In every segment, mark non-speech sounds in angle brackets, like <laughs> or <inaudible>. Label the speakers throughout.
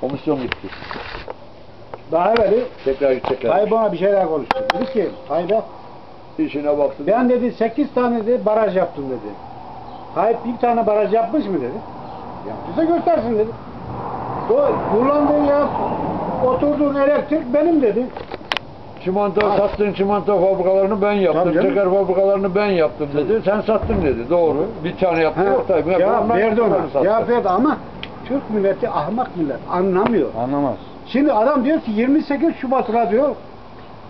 Speaker 1: Komisyon gitti.
Speaker 2: Daha evveli
Speaker 1: Tekrar gidecekler.
Speaker 2: Tayyip bana bir şeyler konuştu. Dedi ki Tayyip
Speaker 1: İşine baktı.
Speaker 2: ben dedi 8 tane dedi baraj yaptım dedi. Tayyip bir tane baraj yapmış mı dedi. Yaptıysa göstersin dedi. O kullandığın ya oturduğun elektrik benim dedi.
Speaker 1: Çimento sattığın çimento fabrikalarını ben yaptım.
Speaker 2: Tabii canım.
Speaker 1: Şeker fabrikalarını ben yaptım dedi. Sen sattın dedi. Doğru. Bir tane yaptı.
Speaker 2: Ha,
Speaker 1: Yok tabii.
Speaker 2: cevap
Speaker 1: Onlar
Speaker 2: verdi ona.
Speaker 1: sattı.
Speaker 2: Cevap verdi ama Türk milleti ahmak millet anlamıyor.
Speaker 3: Anlamaz.
Speaker 2: Şimdi adam diyor ki 28 Şubat'la diyor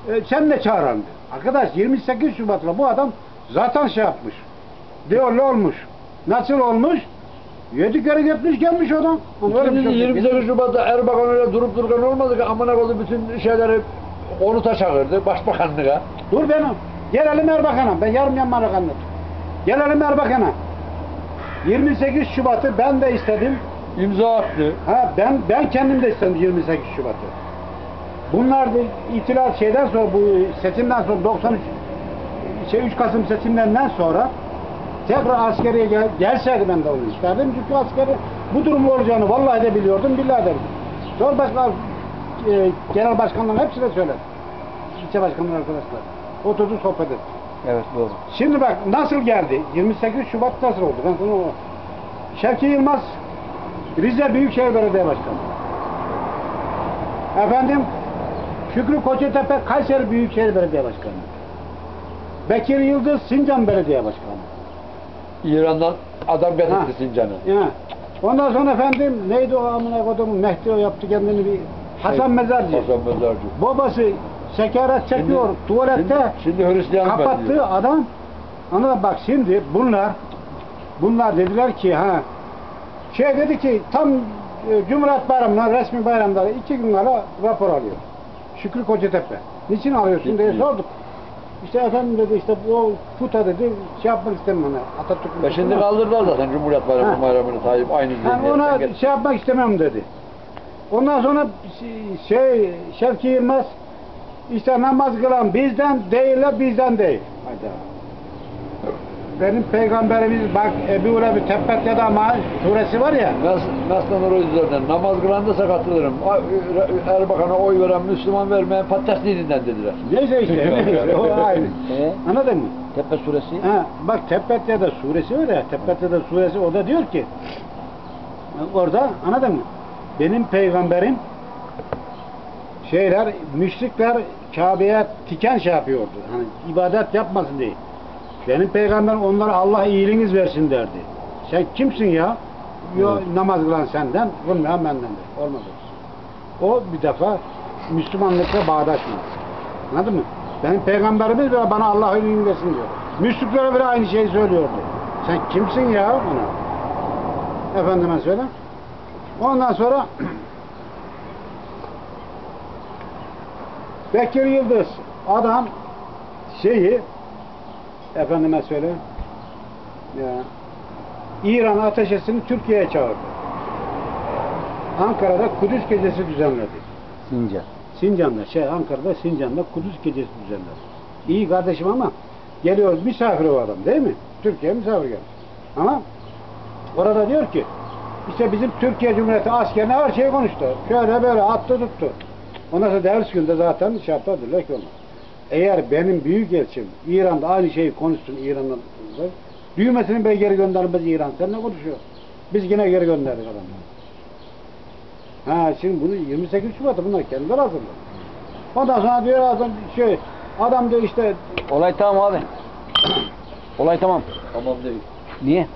Speaker 2: e, sen de çağıran diyor. Arkadaş 28 Şubat'la bu adam zaten şey yapmış. Diyor ne olmuş? Nasıl olmuş? Yedi kere gitmiş gelmiş adam. Ama öyle bir
Speaker 1: Şimdi
Speaker 2: şey yok.
Speaker 1: 28 Şubat'ta Erbakan öyle durup dururken olmadı ki amına koydu bütün şeyleri onu taşakırdı başbakanlığa.
Speaker 2: Dur benim. Gelelim Erbakan'a. Ben yarım yanmalık anlatıyorum. Gelelim Erbakan'a. 28 Şubat'ı ben de istedim.
Speaker 1: İmza attı.
Speaker 2: Ha ben ben kendim de istedim 28 Şubat'ı. Bunlar da itilaf şeyden sonra bu seçimden sonra 93 şey 3 Kasım seçimlerinden sonra tekrar askeriye gel, gelseydi ben de onu isterdim. Çünkü askeri bu durum olacağını vallahi de biliyordum, billahi de biliyordum. Sonra başka e, genel başkanların hepsine söyledim. İlçe başkanları arkadaşlar. Oturdu sohbet ettik.
Speaker 3: Evet doğru.
Speaker 2: Şimdi bak nasıl geldi? 28 Şubat nasıl oldu? Ben sana Şevki Yılmaz Rize Büyükşehir Belediye Başkanı. Efendim Şükrü Kocatepe Kayseri Büyükşehir Belediye Başkanı. Bekir Yıldız Sincan Belediye Başkanı.
Speaker 1: İran'dan adam getirdi Sincan'ı.
Speaker 2: Ya. Ondan sonra efendim neydi o amına kodumun Mehdi o yaptı kendini bir Hasan Mezarcı.
Speaker 1: Hasan Mezarcı.
Speaker 2: Babası şekerat çekiyor tuvalette.
Speaker 1: Şimdi, şimdi Hristiyan
Speaker 2: kapattığı adam anladın bak şimdi bunlar bunlar dediler ki ha şey dedi ki tam e, Cumhuriyet Bayramı'na resmi bayramda iki gün kala rapor alıyor. Şükrü Kocatepe. Niçin alıyorsun diye sorduk. İşte efendim dedi işte bu puta dedi şey yapmak istemem hani Atatürk'ün putunu.
Speaker 1: kaldırdılar zaten Cumhuriyet Bayramı bayramını Tayyip aynı
Speaker 2: Yani
Speaker 1: zihniyetten
Speaker 2: ona şey yapmak istemem dedi. Ondan sonra şey Şevki Yılmaz işte namaz kılan bizden değiller bizden değil. Hayda. Benim peygamberimiz bak Ebu Ulebi Tebbet ya da Ma suresi var ya.
Speaker 1: Nas, Naslan Oroz üzerinden namaz kılan da sakatlanırım. Ay, Erbakan'a oy veren Müslüman vermeyen patates dininden dediler.
Speaker 2: Neyse işte. o ayrı.
Speaker 3: Ee, <laughs>
Speaker 2: Anladın mı?
Speaker 3: Tepe suresi.
Speaker 2: Ha, bak Tebbet ya da suresi var ya. Tebbet ya da suresi o da diyor ki orada anladın mı? Benim peygamberim şeyler, müşrikler Kabe'ye tiken şey yapıyordu. Hani ibadet yapmasın diye. Benim peygamberim onlara Allah iyiliğiniz versin derdi. Sen kimsin ya? Yo, namaz kılan senden, kılmayan benden der. Olmaz o. O bir defa Müslümanlıkla bağdaşmıyor. Anladın mı? Benim peygamberimiz bile bana Allah iyiliğini versin diyor. Müşriklere bile aynı şeyi söylüyordu. Sen kimsin ya bana? Efendime söyle. Ondan sonra <clears throat> Bekir Yıldız adam şeyi efendime söyle ya İran ateşesini Türkiye'ye çağırdı. Ankara'da Kudüs gecesi düzenledi.
Speaker 3: Sincan.
Speaker 2: Sincan'da, şey Ankara'da Sincan'da Kudüs gecesi düzenledi. İyi kardeşim ama geliyoruz misafir o adam değil mi? Türkiye misafir gelmiş. Ama orada diyor ki işte bizim Türkiye Cumhuriyeti askerine her şeyi konuştu. Şöyle böyle attı tuttu. Ondan sonra ders günde zaten şey yaptı dediler ki ona. Eğer benim büyük elçim İran'da aynı şeyi konuşsun İran'dan düğmesini bey geri göndermez İran. Sen ne konuşuyorsun? Biz yine geri gönderdik adamları. Ha şimdi bunu 28 Şubat'ta bunlar kendileri hazırladı. Ondan sonra diyor adam şey adam diyor işte
Speaker 3: Olay tamam abi. Olay tamam.
Speaker 1: Tamam değil.
Speaker 3: Niye?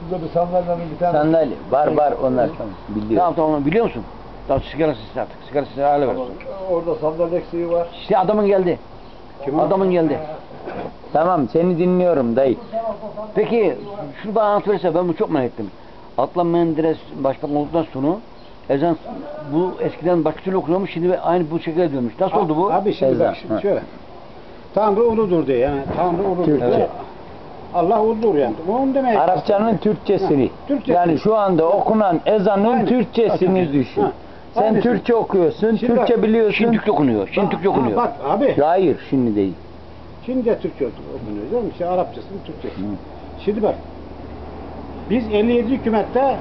Speaker 1: Şurada bir sandalyenin bir tane...
Speaker 3: Sandalye. Var var onlar tamam. Biliyorum. Tamam tamam biliyor musun? Tamam sigara sesi artık. Sigara sesi hale ver.
Speaker 1: Tamam. Orada sandalye eksiği var.
Speaker 3: İşte adamın geldi.
Speaker 2: Kim o?
Speaker 3: adamın geldi. Tamam seni dinliyorum dayı. Peki şunu bana anlatırsa ben bunu çok merak ettim. Adnan Menderes başbakan olduktan sonra ezan bu eskiden başka türlü okunuyormuş şimdi aynı bu şekilde dönmüş. Nasıl oldu bu?
Speaker 2: Abi şimdi
Speaker 3: Ezan.
Speaker 2: bak şimdi
Speaker 3: Ha.
Speaker 2: şöyle. Tanrı uludur diye yani Tanrı uludur.
Speaker 3: Türkçe.
Speaker 2: diye. Allah uludur yani. Onun demek.
Speaker 4: Arapçanın Türkçesini.
Speaker 2: Ha, Türkçesi.
Speaker 4: Yani şu anda okunan ezanın
Speaker 2: Aynen.
Speaker 4: Türkçesini düşün.
Speaker 2: Ha,
Speaker 4: Sen
Speaker 2: aynısı.
Speaker 4: Türkçe okuyorsun,
Speaker 2: Şimdi
Speaker 4: Türkçe
Speaker 2: bak,
Speaker 4: biliyorsun.
Speaker 3: Şimdi Türkçe okunuyor. Şimdi Türkçe okunuyor.
Speaker 2: Bak abi.
Speaker 4: Hayır, şimdi değil.
Speaker 2: Şimdi de Türkçe okunuyor değil mi? İşte Arapçasını Türkçesi. Şimdi bak. Biz 57 hükümette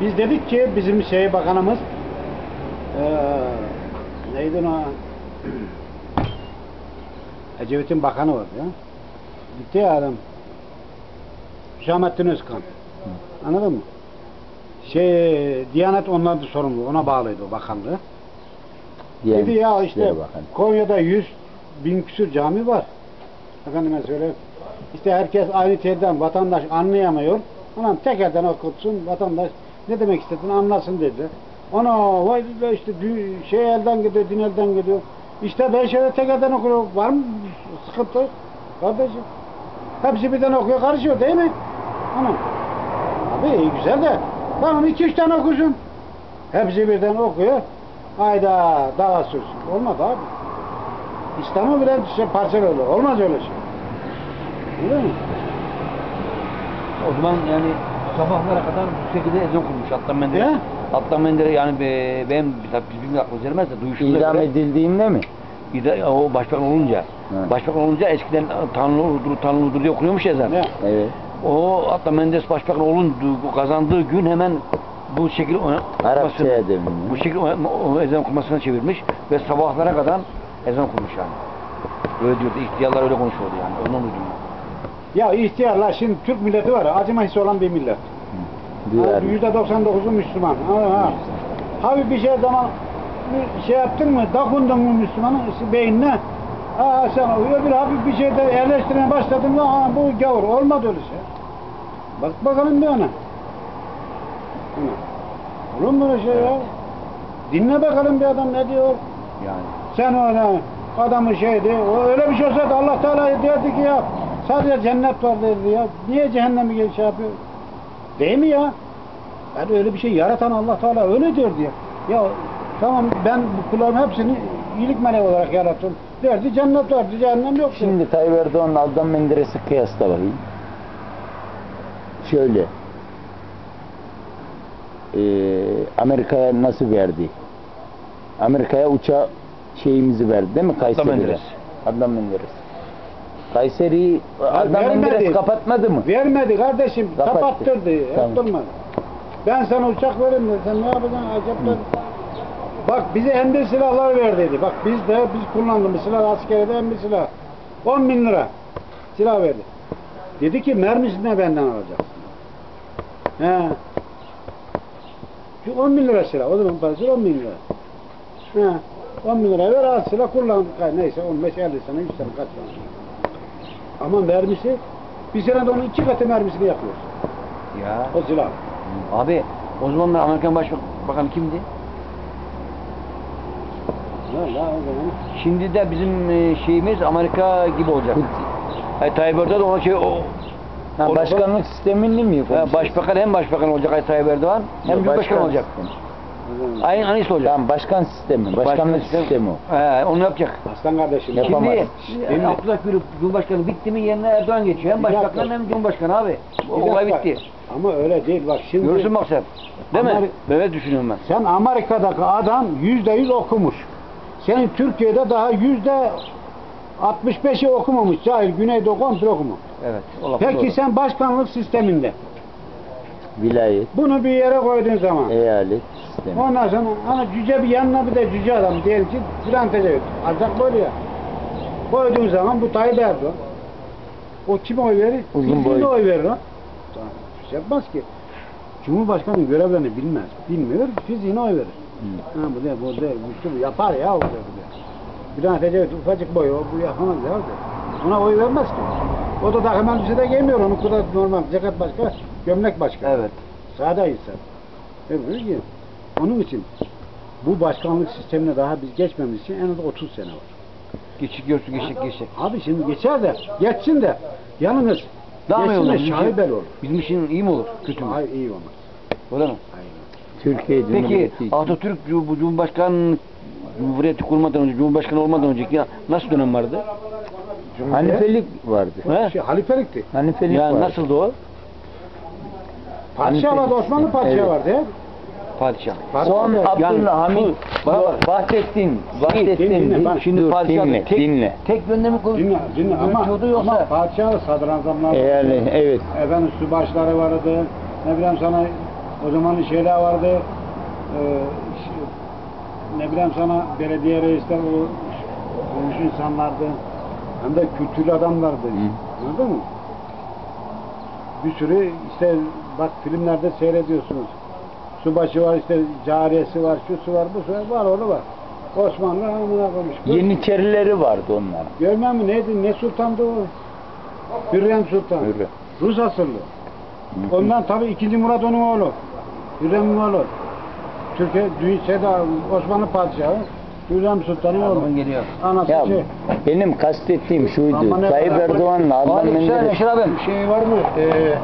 Speaker 2: biz dedik ki bizim şey bakanımız eee neydi o? <clears throat> Ecevit'in bakanı vardı ya. Gitti ya adam. Hüsamettin Özkan. Anladın mı? Şey, Diyanet onlardı sorumlu. Ona bağlıydı o bakanlığı.
Speaker 4: Diğer
Speaker 2: Dedi ya işte. Konya'da 100 bin küsür cami var. Efendime söyle. İşte herkes aynı telden vatandaş anlayamıyor. Anam tekerden okutsun vatandaş ne demek istediğini anlasın dedi. Ona vay be işte şey elden gidiyor, din elden gidiyor. İşte ben şöyle tekerden okuyorum. Var mı sıkıntı? Kardeşim. Hepsi birden okuyor, karışıyor değil mi? Anam. Abi iyi güzel de. Tamam iki üç tane okusun. Hepsi birden okuyor. Hayda daha sürsün. Olmadı abi. İslam'ı bile şey parçalıyor. Olmaz öyle şey. Öyle mi?
Speaker 3: O zaman yani sabahlara kadar bu şekilde ezan kurmuş Atlan Menderes.
Speaker 2: Ya.
Speaker 3: Atlan Menderes yani be, benim tabii bizim aklımız ermez de duyuşumda
Speaker 4: İdam
Speaker 3: göre-
Speaker 4: edildiğinde mi?
Speaker 3: İda- o başbakan olunca.
Speaker 4: Evet.
Speaker 3: Başbakan olunca eskiden Tanrı uludur, Tanrı uludur diye okunuyormuş ezan.
Speaker 4: Evet.
Speaker 3: O Atlan Menderes başbakan olundu, kazandığı gün hemen bu şekil
Speaker 4: Arapçaya
Speaker 3: bu şekil ezan okumasına çevirmiş ve sabahlara kadar ezan kurmuş yani. Öyle diyordu, ihtiyarlar öyle konuşuyordu yani. Ondan duydum.
Speaker 2: Ya ihtiyarlar şimdi Türk milleti var ya acıma hissi olan bir millet. Yüzde 99'u Müslüman. Ha, ha. Abi bir şey zaman bir şey yaptın mı, dokundun mu Müslümanın beynine? Aa sen öbür hafif bir şeyde yerleştirmeye başladın mı, aa bu gavur. Olmadı öyle şey. Bak bakalım bir ona. Olur mu öyle şey ya? Dinle bakalım bir adam ne diyor.
Speaker 3: Yani.
Speaker 2: Sen öyle adamı şeydi, o öyle bir şey olsaydı Allah Teala derdi ki ya sadece cennet var derdi ya. Niye cehennemi gel şey yapıyor? Değil mi ya? Yani öyle bir şey yaratan Allah Teala öyle diyor diye. Ya tamam ben bu kulların hepsini iyilik meleği olarak yarattım. Derdi cennet var, cehennem yok. Şimdi
Speaker 4: Şimdi Tayyip Erdoğan'la Adnan Menderes'i kıyasla bakayım. Şöyle. Ee, Amerika'ya nasıl verdi? Amerika'ya uçağı şeyimizi verdi değil mi? Kayseri'de.
Speaker 3: Menderes.
Speaker 4: Adnan Menderes. Kayseri'yi Adnan. Menderes kapatmadı mı?
Speaker 2: vermedi kardeşim,
Speaker 4: Kapattı.
Speaker 2: kapattırdı,
Speaker 4: Tamam.
Speaker 2: yaptırmadı. Ben sana uçak veririm dedi, sen ne yapacaksın acaba? Bak bize emir silahlar ver dedi. Bak biz de biz kullandığımız silah askerde emir silah. 10 bin lira silah verdi. Dedi ki mermisini benden alacaksın. He. Şu 10 bin lira silah. O zaman parası 10 bin lira. He. 10 bin lira ver al silah kullan. Neyse 15 50 sene 100 sene kaç sene. Ama mermisi bir senede onun iki katı mermisini yapıyor.
Speaker 3: Ya.
Speaker 2: O silah.
Speaker 3: Abi o zamanlar Amerikan Başbakanı kimdi?
Speaker 2: Ya, ya, o zaman.
Speaker 3: Şimdi de bizim e, şeyimiz Amerika gibi olacak. <laughs> Ay, Tayyip Erdoğan ona şey o
Speaker 4: Ha,
Speaker 3: o-
Speaker 4: başkanlık sistemini mi
Speaker 3: Ha,
Speaker 4: konuşuyorsun?
Speaker 3: başbakan hem başbakan olacak Ay Tayyip Erdoğan hem
Speaker 4: Yok,
Speaker 3: cumhurbaşkanı
Speaker 4: başkan
Speaker 3: olacak.
Speaker 4: sistemi.
Speaker 3: Aynı aynısı olacak.
Speaker 4: Tamam başkan sistemi, başkanlık
Speaker 3: sistem-
Speaker 4: sistemi o.
Speaker 3: He, onu yapacak.
Speaker 2: Aslan kardeşim.
Speaker 4: Yap- Yapamaz.
Speaker 3: Şimdi
Speaker 2: mi?
Speaker 3: Abdullah Gül Cumhurbaşkanı bitti mi yerine Erdoğan geçiyor. Hem
Speaker 2: Bir dakika.
Speaker 3: başbakan hem cumhurbaşkanı abi. O
Speaker 2: Bir
Speaker 3: olay
Speaker 2: dakika.
Speaker 3: bitti.
Speaker 2: Ama öyle değil bak şimdi.
Speaker 3: Görürsün bak sen. Değil mi?
Speaker 2: Ameri-
Speaker 3: Böyle düşünüyorum ben.
Speaker 2: Sen Amerika'daki adam yüzde yüz okumuş. Senin Türkiye'de daha yüzde 65'i okumamış. Cahil Güneydoğu komple okumuş.
Speaker 3: Evet. O laf
Speaker 2: Peki
Speaker 3: doğru.
Speaker 2: sen başkanlık sisteminde
Speaker 4: Vilayet,
Speaker 2: bunu bir yere koyduğun zaman
Speaker 4: eyalet sistemi.
Speaker 2: ondan sonra hani cüce bir yanına bir de cüce adam diyelim ki filan tecavüz. Ancak böyle ya. Koyduğun zaman bu Tayyip Erdoğan. O kime oy verir?
Speaker 4: Uzun
Speaker 2: Fiziğine
Speaker 4: boylu.
Speaker 2: oy verir o. Tamam, bir şey yapmaz ki. Cumhurbaşkanı görevlerini bilmez. Bilmiyor, fiziğine oy verir.
Speaker 4: Hı.
Speaker 2: Ha bu de, bu de, bu şu yapar ya o de, bu de. Bir tane tecavüz ufacık boyu, o bu yapamaz ya o de. Ona oy vermez ki. O da takım elbise de giymiyor, onun kadar normal, ceket başka, gömlek başka.
Speaker 3: Evet.
Speaker 2: Sade insan. Öbürü ki, onun için bu başkanlık sistemine daha biz geçmemiz için en az 30 sene var.
Speaker 3: Geçik görsün geçecek geçecek.
Speaker 2: Abi şimdi geçer de, geçsin de, yalnız
Speaker 3: Daha mı iyi olur?
Speaker 2: geçsin de
Speaker 3: Bizim
Speaker 2: şaibel olur.
Speaker 3: Bizim için iyi mi olur? Kötü mü?
Speaker 2: Hayır iyi olmaz.
Speaker 3: Öyle mi?
Speaker 2: Hayır.
Speaker 4: Türkiye
Speaker 3: Peki
Speaker 4: Cumhuriyeti için.
Speaker 3: Atatürk bu Cumhurbaşkanı Cumhuriyeti kurmadan önce, Cumhurbaşkanı olmadan önceki ya nasıl dönem vardı?
Speaker 4: Hanifelik vardı.
Speaker 3: He?
Speaker 2: Şey, halifelikti.
Speaker 4: Hanifelik
Speaker 3: Ya
Speaker 4: vardı.
Speaker 3: nasıldı o?
Speaker 2: Padişah vardı. Osmanlı padişahı
Speaker 4: Evet.
Speaker 2: vardı ya.
Speaker 3: Padişah.
Speaker 4: Son
Speaker 2: Padişah-
Speaker 4: Abdülhamit
Speaker 3: Yani- Bana bak.
Speaker 4: Vahdettin, Vahdettin
Speaker 2: dinle, bak.
Speaker 3: Şimdi
Speaker 4: dur
Speaker 3: padişah
Speaker 4: dinle,
Speaker 3: tek,
Speaker 4: dinle.
Speaker 3: tek yönde mi konuş-
Speaker 2: Dinle, dinle ama,
Speaker 3: konuşuyordu yoksa?
Speaker 2: ama padişahı sadrazamlar
Speaker 4: Eğer evet
Speaker 2: efendim subaşları vardı, ne bileyim sana O zaman şeyler vardı. E, ne bileyim sana belediye reisler o olmuş insanlardı. Hem de kültürlü adamlardı. Anladın mı? Bir sürü işte bak filmlerde seyrediyorsunuz. Subaşı var işte cariyesi var, şusu var, bu var, var orada var. Osmanlı amına koymuş.
Speaker 4: Yeniçerileri vardı onların.
Speaker 2: Görmem mi neydi, ne sultandı o? Hürrem Sultan.
Speaker 4: Hürrem.
Speaker 2: Rus asıllı. Ondan tabii ikinci Murat onun oğlu. Hürrem'in oğlu. Türkiye, şeyde, Osmanlı padişahı. Hürrem Sultan'ın oğlu.
Speaker 3: geliyor.
Speaker 2: Anası
Speaker 4: Ya
Speaker 2: şey.
Speaker 4: benim kastettiğim şuydu.
Speaker 2: Ama ne
Speaker 4: Tayyip
Speaker 2: kadar-
Speaker 4: Erdoğan'la Adnan
Speaker 3: Aleykümselam
Speaker 4: Menderes
Speaker 3: abim.
Speaker 2: Şey var mı? Ee.